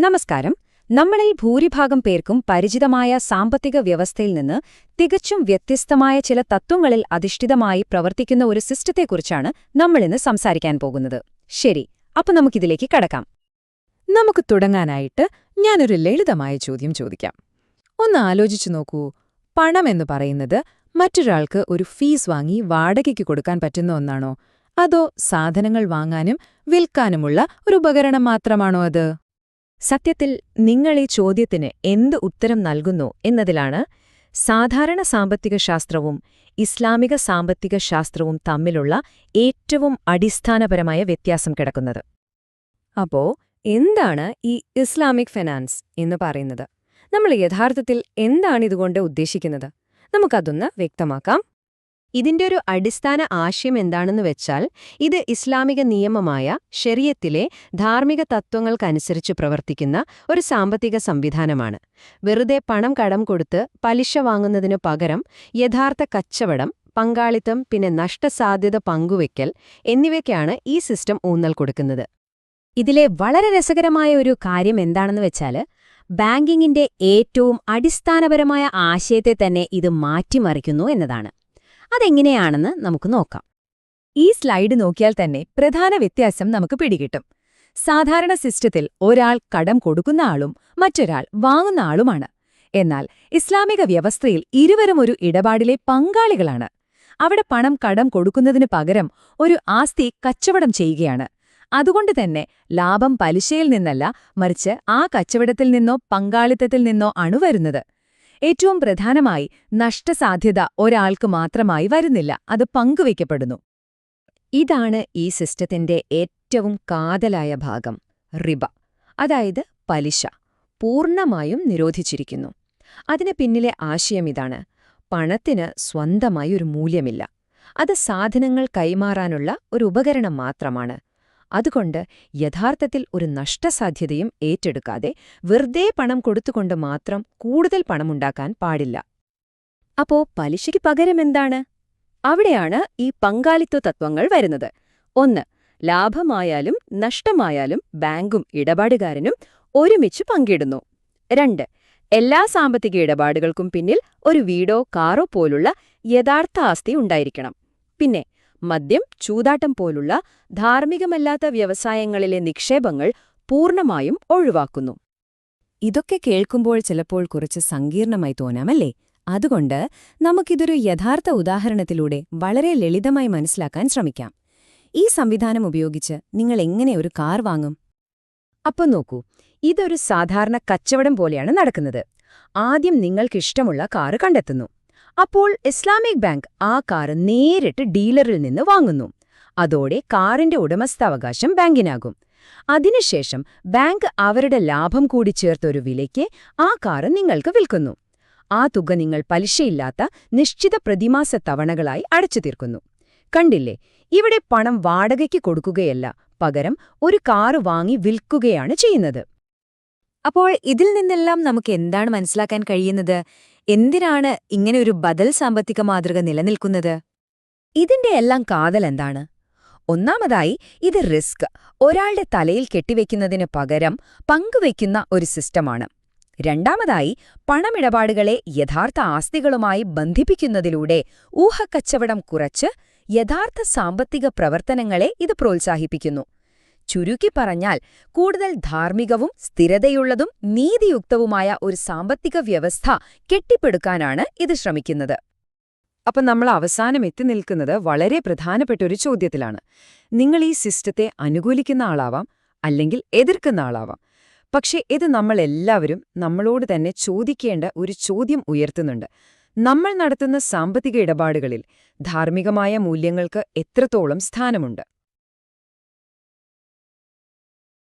നമസ്കാരം. നമ്മളിൽ ഭൂരിഭാഗം പേർക്കും പരിചിതമായ സാമ്പത്തിക വ്യവസ്ഥയിൽ നിന്ന് തികച്ചും വ്യത്യസ്തമായ ചില തത്വങ്ങളിൽ അധിഷ്ഠിതമായി പ്രവർത്തിക്കുന്ന ഒരു സിസ്റ്റത്തെക്കുറിച്ചാണ് നമ്മളിന്ന് സംസാരിക്കാൻ പോകുന്നത്. ശരി അപ്പൊ നമുക്കിതിലേക്ക് കടക്കാം. നമുക്ക് തുടങ്ങാനായിട്ട് ഞാനൊരു ലളിതമായ ചോദ്യം ചോദിക്കാം. ഒന്ന് ആലോചിച്ചു നോക്കൂ. പണം എന്ന് പറയുന്നത് മറ്റൊരാൾക്ക് ഒരു ഫീസ് വാങ്ങി വാടകയ്ക്ക് കൊടുക്കാൻ പറ്റുന്ന ഒന്നാണോ? അതോ സാധനങ്ങൾ വാങ്ങാനും വിൽക്കാനുമുള്ള ഒരു ഉപകരണം മാത്രമാണോ അത്? സത്യത്തിൽ നിങ്ങൾ ഈ ചോദ്യത്തിന് എന്ത് ഉത്തരം നൽകുന്നു എന്നതിലാണ് സാധാരണ സാമ്പത്തിക ശാസ്ത്രവും ഇസ്ലാമിക സാമ്പത്തിക ശാസ്ത്രവും തമ്മിലുള്ള ഏറ്റവും അടിസ്ഥാനപരമായ വ്യത്യാസം കിടക്കുന്നത്. അപ്പോ എന്താണ് ഈ ഇസ്ലാമിക് ഫിനാൻസ് എന്ന് പറയുന്നത്? നമ്മൾ യഥാർത്ഥത്തിൽ എന്താണ് ഇതുകൊണ്ട് ഉദ്ദേശിക്കുന്നത്? നമുക്കതൊന്ന് വ്യക്തമാക്കാം. ഇതിന്റെ ഒരു അടിസ്ഥാന ആശയം എന്താണെന്ന് വെച്ചാൽ ഇത് ഇസ്ലാമിക നിയമമായ ശരീരത്തിലെ ധാർമ്മിക തത്വങ്ങൾക്കനുസരിച്ച് പ്രവർത്തിക്കുന്ന ഒരു സാമ്പത്തിക സംവിധാനമാണ്. വെറുതെ പണം കടം കൊടുത്ത് പലിശ വാങ്ങുന്നതിനു പകരം യഥാർത്ഥ കച്ചവടം പങ്കാളിത്തം പിന്നെ നഷ്ടസാധ്യത പങ്കുവയ്ക്കൽ എന്നിവയ്ക്കാണ് ഈ സിസ്റ്റം ഊന്നൽ കൊടുക്കുന്നത്. ഇതിലെ വളരെ രസകരമായ ഒരു കാര്യം എന്താണെന്ന് വെച്ചാൽ ബാങ്കിങ്ങിന്റെ ഏറ്റവും അടിസ്ഥാനപരമായ ആശയത്തെ തന്നെ ഇത് മാറ്റിമറിക്കുന്നു എന്നതാണ്. അതെങ്ങനെയാണെന്ന് നമുക്ക് നോക്കാം. ഈ സ്ലൈഡ് നോക്കിയാൽ തന്നെ പ്രധാന വ്യത്യാസം നമുക്ക് പിടികിട്ടും. സാധാരണ സിസ്റ്റത്തിൽ ഒരാൾ കടം കൊടുക്കുന്ന ആളും മറ്റൊരാൾ വാങ്ങുന്ന ആളുമാണ്. എന്നാൽ ഇസ്ലാമിക വ്യവസ്ഥയിൽ ഇരുവരും ഒരു ഇടപാടിലെ പങ്കാളികളാണ്. അവിടെ പണം കടം കൊടുക്കുന്നതിന് പകരം ഒരു ആസ്തി കച്ചവടം ചെയ്യുകയാണ്. അതുകൊണ്ട് തന്നെ ലാഭം പലിശയിൽ നിന്നല്ല മറിച്ച് ആ കച്ചവടത്തിൽ നിന്നോ പങ്കാളിത്തത്തിൽ നിന്നോ ആണ് വരുന്നത്. ഏറ്റവും പ്രധാനമായി നഷ്ടസാധ്യത ഒരാൾക്ക് മാത്രമായി വരുന്നില്ല അത് പങ്കുവയ്ക്കപ്പെടുന്നു. ഇതാണ് ഈ സിസ്റ്റത്തിന്റെ ഏറ്റവും കാതലായ ഭാഗം റിബ അതായത് പലിശ പൂർണമായും നിരോധിച്ചിരിക്കുന്നു. അതിന് പിന്നിലെ ആശയം ഇതാണ് പണത്തിന് സ്വന്തമായി ഒരു മൂല്യമില്ല. അത് സാധനങ്ങൾ കൈമാറാനുള്ള ഒരു ഉപകരണം മാത്രമാണ്. അതുകൊണ്ട് യഥാർത്ഥത്തിൽ ഒരു നഷ്ടസാധ്യതയും ഏറ്റെടുക്കാതെ വെറുതെ പണം കൊടുത്തുകൊണ്ട് മാത്രം കൂടുതൽ പണമുണ്ടാക്കാൻ പാടില്ല. അപ്പോ പലിശയ്ക്ക് പകരമെന്താണ് അവിടെയാണ് ഈ പങ്കാളിത്വ തത്വങ്ങൾ വരുന്നത്. ഒന്ന് ലാഭമായാലും നഷ്ടമായാലും ബാങ്കും ഇടപാടുകാരനും ഒരുമിച്ച് പങ്കിടുന്നു. രണ്ട് എല്ലാ സാമ്പത്തിക ഇടപാടുകൾക്കും പിന്നിൽ ഒരു വീടോ കാറോ പോലുള്ള യഥാർത്ഥ ആസ്തി ഉണ്ടായിരിക്കണം. പിന്നെ മദ്യം ചൂതാട്ടം പോലുള്ള ധാർമ്മികമല്ലാത്ത വ്യവസായങ്ങളിലെ നിക്ഷേപങ്ങൾ പൂർണമായും ഒഴിവാക്കുന്നു. ഇതൊക്കെ കേൾക്കുമ്പോൾ ചിലപ്പോൾ കുറച്ച് സങ്കീർണമായി തോന്നാമല്ലേ? അതുകൊണ്ട് നമുക്കിതൊരു യഥാർത്ഥ ഉദാഹരണത്തിലൂടെ വളരെ ലളിതമായി മനസ്സിലാക്കാൻ ശ്രമിക്കാം. ഈ സംവിധാനം ഉപയോഗിച്ച് നിങ്ങൾ എങ്ങനെ ഒരു കാർ വാങ്ങും? അപ്പൊ നോക്കൂ ഇതൊരു സാധാരണ കച്ചവടം പോലെയാണ് നടക്കുന്നത്. ആദ്യം നിങ്ങൾക്കിഷ്ടമുള്ള കാറ് കണ്ടെത്തുന്നു. അപ്പോൾ ഇസ്ലാമിക് ബാങ്ക് ആ കാർ നേരിട്ട് ഡീലറിൽ നിന്ന് വാങ്ങുന്നു. അതോടെ കാറിന്റെ ഉടമസ്ഥാവകാശം ബാങ്കിനാകും. അതിനുശേഷം ബാങ്ക് അവരുടെ ലാഭം കൂടി ചേർത്തൊരു വിലയ്ക്ക് ആ കാറ് നിങ്ങൾക്ക് വിൽക്കുന്നു. ആ തുക നിങ്ങൾ പലിശയില്ലാത്ത നിശ്ചിത പ്രതിമാസ തവണകളായി അടച്ചു തീർക്കുന്നു. കണ്ടില്ലേ? ഇവിടെ പണം വാടകയ്ക്ക് കൊടുക്കുകയല്ല പകരം ഒരു കാറ് വാങ്ങി വിൽക്കുകയാണ് ചെയ്യുന്നത്. അപ്പോൾ ഇതിൽ നിന്നെല്ലാം നമുക്ക് എന്താണ് മനസ്സിലാക്കാൻ കഴിയുന്നത്? എന്തിനാണ് ഇങ്ങനെ ഒരു ബദൽ സാമ്പത്തിക മാതൃക നിലനിൽക്കുന്നത്? ഇതിന്റെ എല്ലാം കാതൽ എന്താണ്? ഒന്നാമതായി ഇത് റിസ്ക്. ഒരാളുടെ തലയിൽ കെട്ടിവെക്കുന്നതിന് പകരം പങ്കുവയ്ക്കുന്ന ഒരു സിസ്റ്റമാണ്. രണ്ടാമതായി പണമിടപാടുകളെ യഥാർത്ഥ ആസ്തികളുമായി ബന്ധിപ്പിക്കുന്നതിലൂടെ ഊഹക്കച്ചവടം കുറച്ച് യഥാർത്ഥ സാമ്പത്തിക പ്രവർത്തനങ്ങളെ ഇത് പ്രോത്സാഹിപ്പിക്കുന്നു. ചുരുക്കി പറഞ്ഞാൽ കൂടുതൽ ധാർമ്മികവും സ്ഥിരതയുള്ളതും നീതിയുക്തവുമായ ഒരു സാമ്പത്തിക വ്യവസ്ഥ കെട്ടിപ്പടുക്കാനാണ് ഇത് ശ്രമിക്കുന്നത്. അപ്പം നമ്മൾ അവസാനം എത്തി നിൽക്കുന്നത് വളരെ പ്രധാനപ്പെട്ട ഒരു ചോദ്യത്തിലാണ്. നിങ്ങൾ ഈ സിസ്റ്റത്തെ അനുകൂലിക്കുന്ന ആളാവാം അല്ലെങ്കിൽ എതിർക്കുന്ന ആളാവാം. പക്ഷേ ഇത് നമ്മളെല്ലാവരും നമ്മളോട് തന്നെ ചോദിക്കേണ്ട ഒരു ചോദ്യം ഉയർത്തുന്നുണ്ട്. നമ്മൾ നടത്തുന്ന സാമ്പത്തിക ഇടപാടുകളിൽ ധാർമ്മികമായ മൂല്യങ്ങൾക്ക് എത്രത്തോളം സ്ഥാനമുണ്ട്?